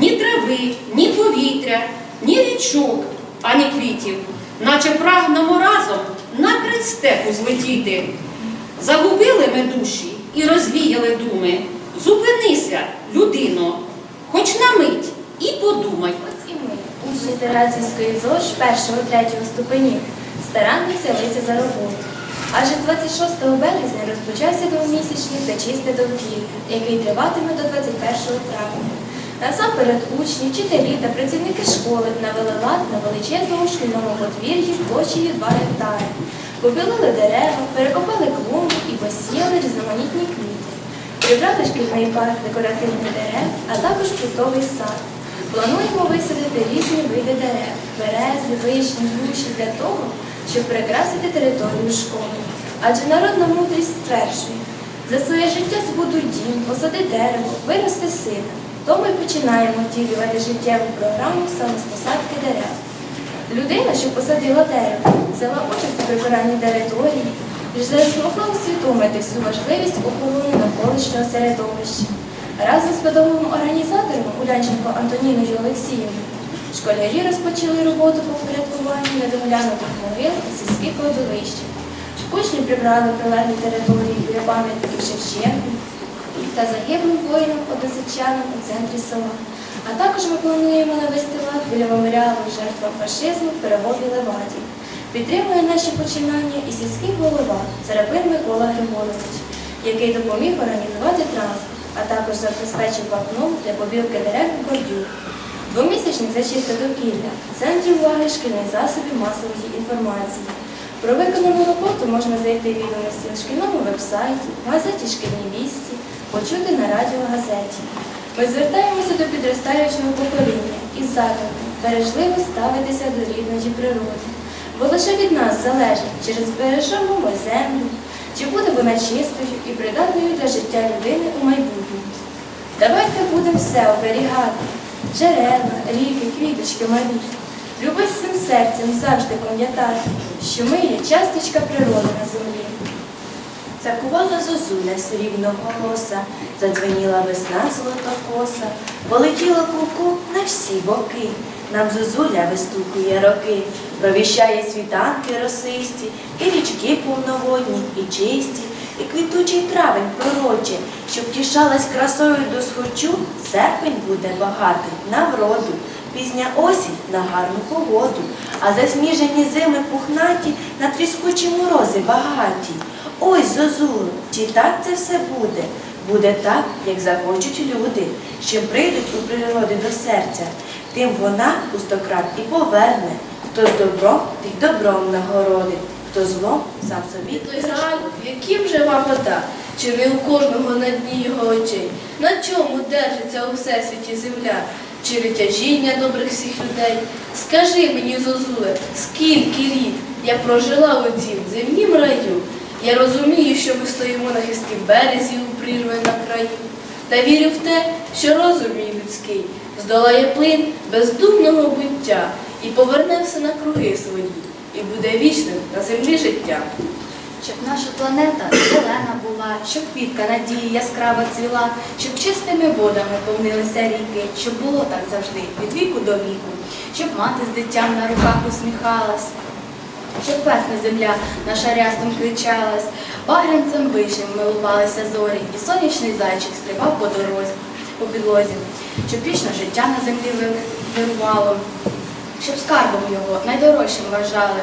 ні трави, ні повітря, ні річок, ані квітів. Наче прагнемо разом на край злетіти. Загубили ми душі і розвіяли думи. Зупинися, людино, хоч на мить і подумай. Ось і ми, учні Терацівської ЗОЖ першого третього ступенів, старанно взялися за роботу. Адже 26 березня розпочався двомісячний за чисте довкілля, який триватиме до 21 травня. Насамперед учні, вчителі та працівники школи навели лад на величезному шкільному подвір'ї площею 2 гектари. Побілили дерева, перекопали клумбу і посіяли різноманітні квіти. Прибрали шкільний парк декоративних дерев, а також фруктовий сад. Плануємо висадити різні види дерев, берези, вишні, груші для того, щоб прикрасити територію школи. Адже народна мудрість стверджує, за своє життя збудуй дім, посади дерево, вирости сина. То ми починаємо втілювати життєву програму саме з посадки дерев. Людина, що посадила дерево, взяла участь у прибиранні території, змогла усвідомити всю важливість охорони навколишнього середовища. Разом з педагогом організатором Улянченко Антоніною Олексієвною школярі розпочали роботу по впорядкуванню недоглянутих могил і сільських кладовищ. Учні прибрали прилеглі території біля пам'ятників Шевченку та загиблим воїнам односельчанам у центрі села. А також ми плануємо навести лад біля меморіалу жертвам фашизму переводі Леваді. Підтримує наші починання і сільський голова Царапин Микола Григорович, який допоміг організувати транспорт, а також забезпечив вапном для побілки дерев і бордюр. Двомісячник за довкілля в центрі уваги шкільних засобів масової інформації. Про виконану роботу можна знайти відомості на шкільному вебсайті, в газеті Шкільні вісті, почути на радіогазеті. Ми звертаємося до підростаючого покоління із закликом бережливо ставитися до рідної природи. Бо лише від нас залежить, чи збережемо ми землю, чи буде вона чистою і придатною для життя людини у майбутньому. Давайте будемо все оберігати. Джерела, ріки, квіточки малі. Любить всім серцем завжди пам'ятати, що ми є часточка природи на землі. Закувала зозуля срібного голоса, задзвеніла весна золотокоса, полетіла куку на всі боки. Нам зозуля вистукує роки, провіщає світанки росисті, і річки повноводні, і чисті, і квітучий травень пророче, щоб тішалась красою до схочу, серпень буде багатий на вроду, пізня осінь на гарну погоду, а засніжені зими пухнаті на тріскучі морози багаті. Ой, Зозуло, чи так це все буде? Буде так, як захочуть люди, що прийдуть у природи до серця, тим вона у стократ і поверне. Хто з добром, тих добром нагородить, хто злом сам собі. Той жаль, в яким жива вода, чи не у кожного на дні його очей? На чому держиться у всесвіті земля? Чи витяжіння добрих всіх людей? Скажи мені, Зозуле, скільки літ я прожила у цім земнім раю? Я розумію, що ми стоїмо на хисткім березі у прірве на краю. Та вірю в те, що розум мій людський здолає плин бездумного буття і поверне все на круги свої, і буде вічним на землі життя. Щоб наша планета зелена була, щоб квітка надії яскраво цвіла, щоб чистими водами повнилися ріки, щоб було так завжди від віку до віку, щоб мати з дитям на руках усміхалась, щоб верхня земля наша рястом кричалась, багрянцем вишим милувалися зорі, і сонячний зайчик стрибав по дорозі, по підлозі, щоб вічне життя на землі ви- вирувало, щоб скарбом його найдорожчим вважали.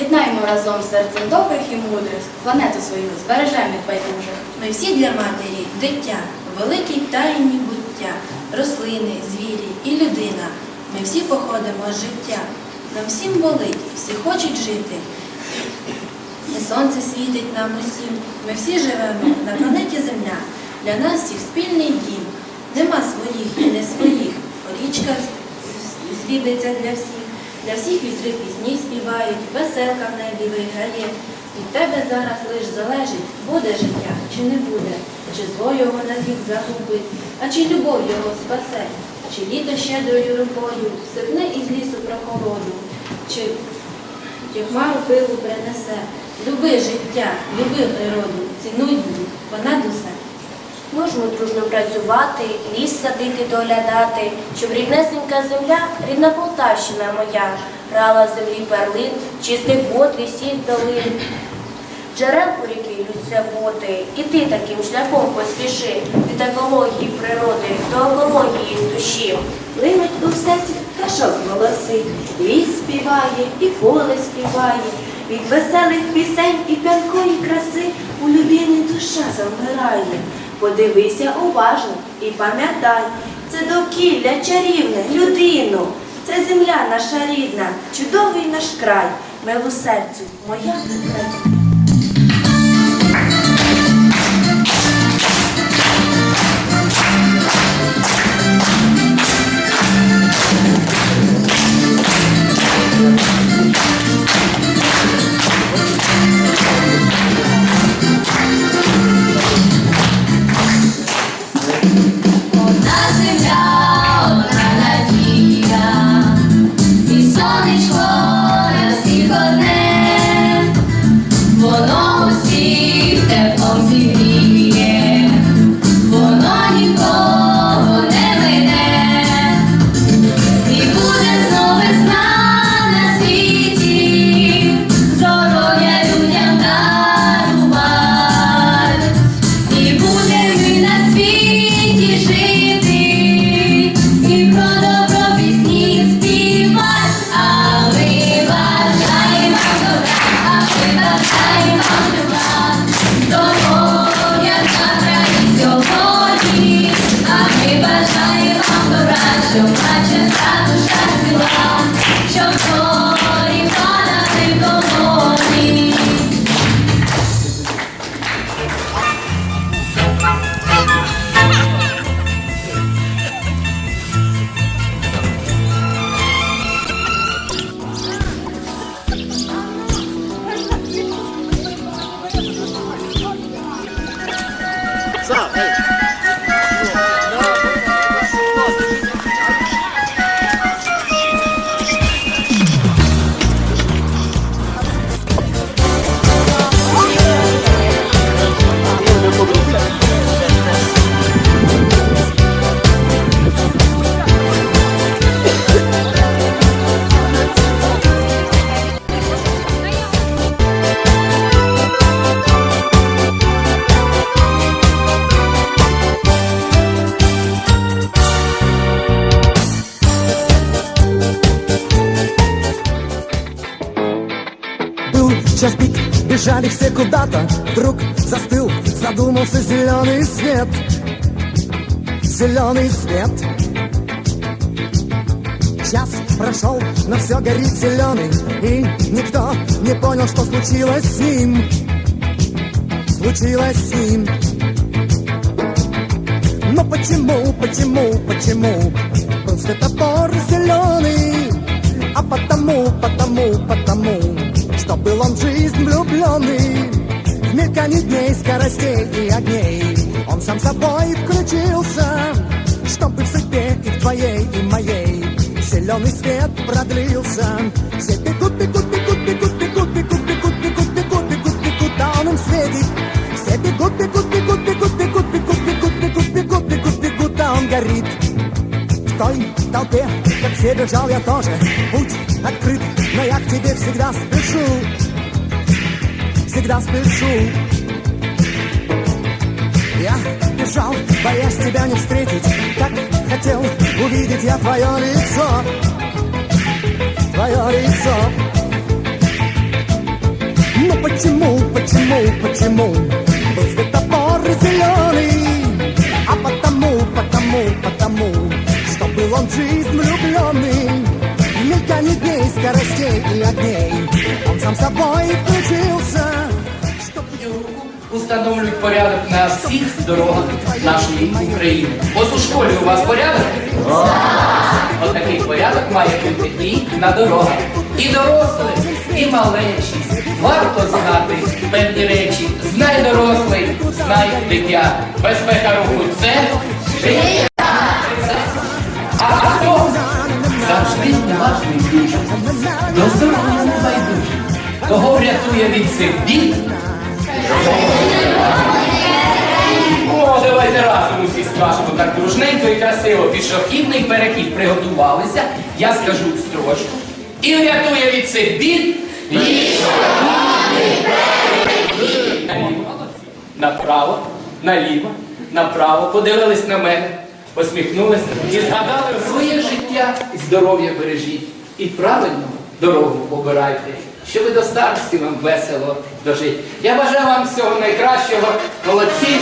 Єднаймо разом серцем добрих і мудрих, планету свою збережемо від байдужих. Ми всі для матері дитя, великій тайні буття, рослини, звірі і людина. Ми всі походимо з життя. Нам всім болить, всі хочуть жити. І сонце світить нам усім. Ми всі живемо на планеті Земля. Для нас всіх спільний дім. Нема своїх і не своїх. Річка злібиться для всіх. Для всіх вітри пісні співають, веселка в небі виграє. Від тебе зараз лиш залежить, буде життя чи не буде, чи зло його навік загубить, а чи любов його спасе. Чи літо щедрою рукою, сипне із лісу прохолоду, чи, чи хмару пилу принесе. Люби життя, люби природу, цінуй її понад усе. Можемо дружно працювати, ліс садити, доглядати, щоб ріднесенька земля, рідна Полтавщина моя, грала землі перлин, чистих вод, лісів, долин. Джерел по лються води, і ти таким шляхом поспіши від екології природи до екології душі. Линуть у серці пташок голоси, ліс співає, і поле співає. Від веселих пісень і п'янкої краси у людини душа завмирає. Подивися уважно і пам'ятай, це довкілля чарівне, людину. Це земля наша рідна, чудовий наш край, милу серцю, моя Україна. Был час пик, бежали все куда-то. Вдруг застыл, задумался зеленый свет. Зеленый свет. Час прошел, но все горит зеленый И никто не понял, что случилось с ним. Случилось с ним. Но почему, почему, почему? Был светофор зеленый А потому, потому, потому Что был он в жизнь влюбленный В мелькании дней, скоростей и огней Он сам собой включился Чтобы в судьбе и в твоей, и моей Зеленый свет продлился Все бегут, бегут, бегут, бегут, бегут, бегут, бегут, бегут, бегут, бегут, бегут, а он им светит Все бегут, бегут, бегут, бегут, бегут, бегут, бегут, бегут, бегут, бегут, бегут, а он горит в той толпе, как все бежал я тоже. Путь открыт, но я к тебе всегда спешу. Всегда спешу. Я бежал, боясь тебя не встретить. Как хотел увидеть я твое лицо. Твое лицо. Но почему, почему, почему Был светофор зеленый Что был он в жизнь влюбленный В мелькании дней, скоростей и огней Он сам собой включился установлюють порядок на всіх дорогах нашої України. Ось у школі у вас порядок? Отакий порядок має бути і на дорогах. І дорослі, і малечі. Варто знати певні речі. Знай дорослий, знай дитя. Безпека руху це життя. Кого врятує від цих бід. О, давайте разом усі скажемо так дружненько і красиво. Пішохідний перехід приготувалися. Я скажу строчку. І врятує від цих бід. Направо, наліво, направо. Подивились на мене, посміхнулися і згадали своє життя і здоров'я бережіть. І правильно дорогу обирайте, щоб до старості вам весело дожити. Я бажаю вам всього найкращого. Молодці!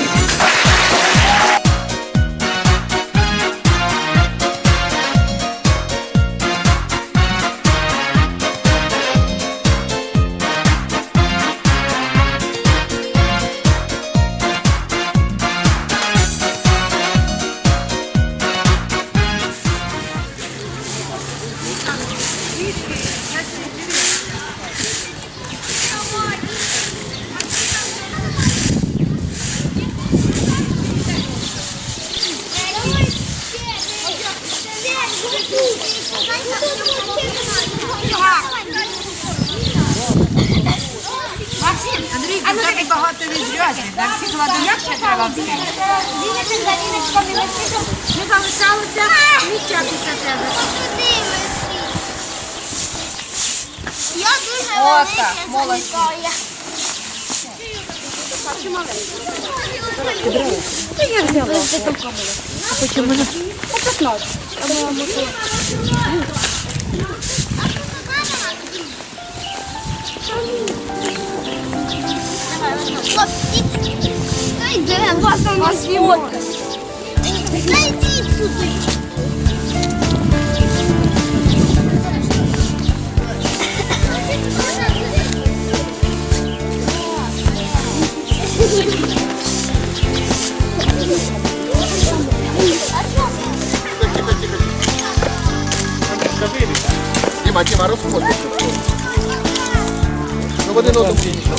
і зв'язки. Нам всі кладенят ще треба встигнути. Вінити за віночком і лисичком не залишалося нічого після тебе. Я дуже велика залітаю. Та я взяла. А потім мене. По 15. Найдіть сюди. Тіма, Тіма, розходиться. Ну, вони носом нічого.